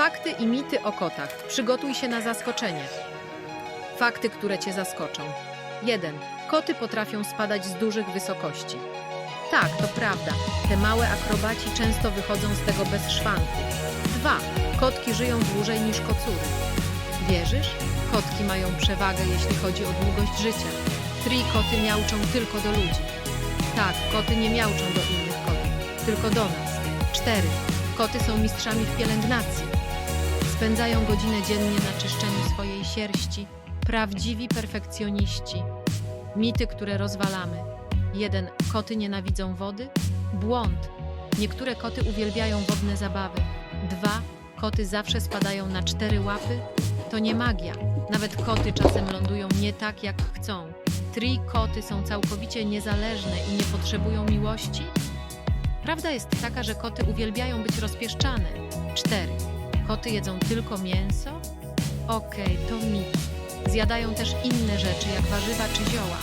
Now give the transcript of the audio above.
Fakty i mity o kotach. Przygotuj się na zaskoczenie. Fakty, które cię zaskoczą. 1. Koty potrafią spadać z dużych wysokości. Tak, to prawda. Te małe akrobaci często wychodzą z tego bez szwanku. 2. Kotki żyją dłużej niż kocury. Wierzysz? Kotki mają przewagę, jeśli chodzi o długość życia. 3. Koty miauczą tylko do ludzi. Tak, koty nie miauczą do innych kotów, tylko do nas. 4. Koty są mistrzami w pielęgnacji. Spędzają godzinę dziennie na czyszczeniu swojej sierści. Prawdziwi perfekcjoniści. Mity, które rozwalamy. 1. Koty nienawidzą wody? Błąd. Niektóre koty uwielbiają wodne zabawy. 2. Koty zawsze spadają na cztery łapy? To nie magia. Nawet koty czasem lądują nie tak, jak chcą. 3. Koty są całkowicie niezależne i nie potrzebują miłości? Prawda jest taka, że koty uwielbiają być rozpieszczane. 4. Koty jedzą tylko mięso? Okej, to mit. Zjadają też inne rzeczy, jak warzywa czy zioła.